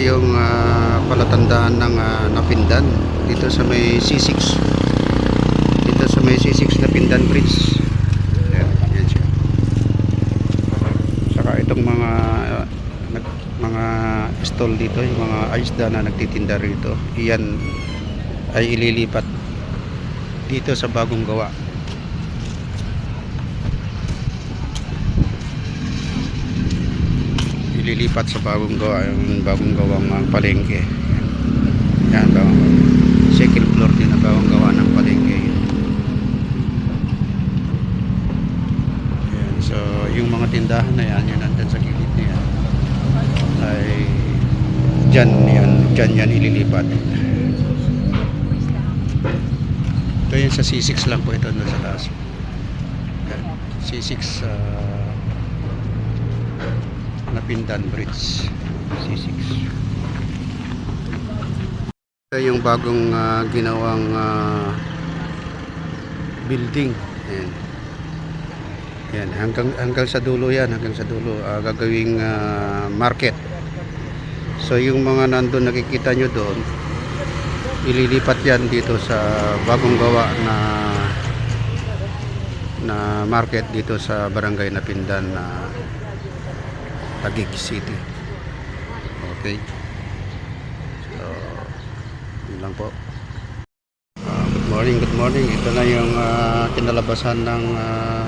yung ah, palatandaan ng ah, Napindan dito sa may C6 dito sa may C6 Napindan Bridge. Yan, yan siya. Saka itong mga nag- mga stall dito yung mga isda na nagtitinda rito iyan ay ililipat dito sa bagong gawa ililipat sa bagong gawa yung bagong gawang uh, palengke. Yan bagong second floor din na bagong gawa ng palengke. Yan so yung mga tindahan na yan yun nandun sa gilid na yan. Ay dyan yan dyan yan ililipat. Ito yun sa C6 lang po ito doon sa taas. Yan. C6 uh, Napindan Bridge C6 ito yung bagong ah, ginawang ah, building. Yan yan hanggang hanggang sa dulo yan hanggang sa dulo ah, gagawing ah, market. So yung mga nandun nakikita nyo doon ililipat yan dito sa bagong gawa na na market dito sa barangay Napindan na Taguig City. Okay. So, yun lang po. Ah, good morning, good morning. Ito na yung ah, kinalabasan ng ah,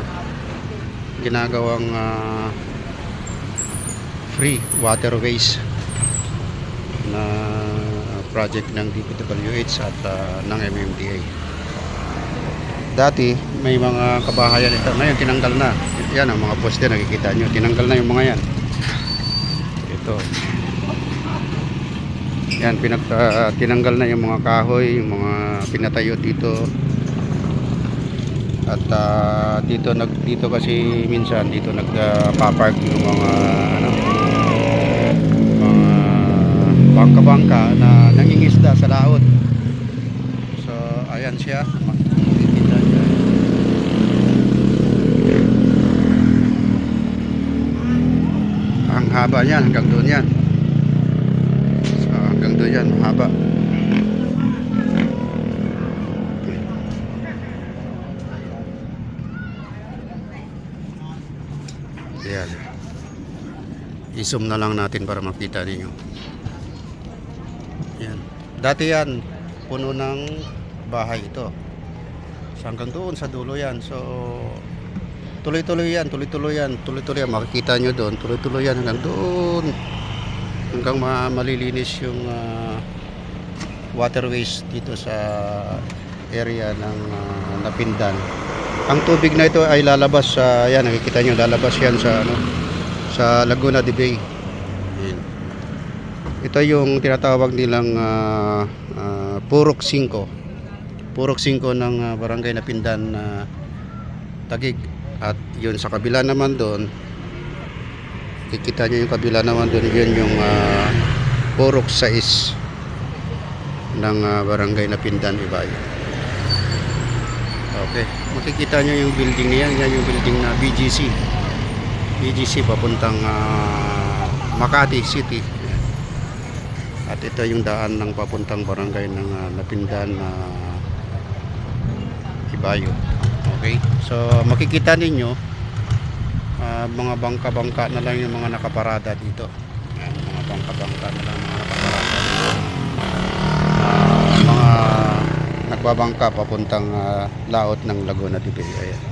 ginagawang ah, free waterways na project ng DPWH at ah, ng MMDA. Dati may mga kabahayan ito. Ngayon tinanggal na. Yan ang mga poste nakikita nyo. Tinanggal na yung mga yan. Ito. Yan pinag tinanggal na yung mga kahoy, yung mga pinatayo dito. At ah, dito nag dito kasi minsan dito nagpa-park yung mga ano mga bangka-bangka na nangingisda sa laot. So ayan siya. Makikita niyo. Ang haba niyan hanggang doon yan. So hanggang doon yan, mahaba. Yan. I-zoom na lang natin para makita ninyo. Yan. Dati yan, puno ng bahay ito. So, hanggang doon sa dulo yan. So, tuloy-tuloy yan, tuloy-tuloy yan, tuloy-tuloy yan. Makikita nyo doon, tuloy-tuloy yan hanggang doon. Hanggang ma malilinis yung ah, waterways dito sa area ng ah, Napindan. Ang tubig na ito ay lalabas sa, yan, nakikita nyo, lalabas yan sa, ano, sa Laguna de Bay. Yan. Ito yung tinatawag nilang ah, ah, Purok 5. Purok 5 ng ah, barangay Napindan na Tagig. At yun sa kabila naman doon, kikita nyo yung kabila naman doon, yun yung uh, Purok 6 ng ah, barangay Napindan, Ibay. Okay, makikita nyo yung building na yan, yan yung building na BGC. BGC papuntang ah, Makati City. At ito yung daan ng papuntang barangay ng ah, Napindan na Ibayo. Okay? So makikita ninyo ah, mga bangka-bangka na lang yung mga nakaparada dito. Yan, mga bangka-bangka na lang mga nakaparada dito. Ah, mga nagbabangka papuntang ah, laot ng Laguna de Bay. Ayan.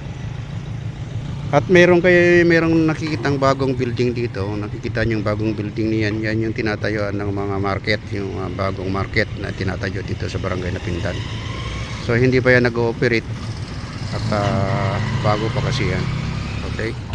At meron kayo merong nakikitang bagong building dito. Nakikita niyo yung bagong building niyan. Yan yung tinatayuan ng mga market, yung ah, bagong market na tinatayo dito sa Barangay Napindan. So hindi pa yan nag-ooperate at ah, bago pa kasi yan. Okay?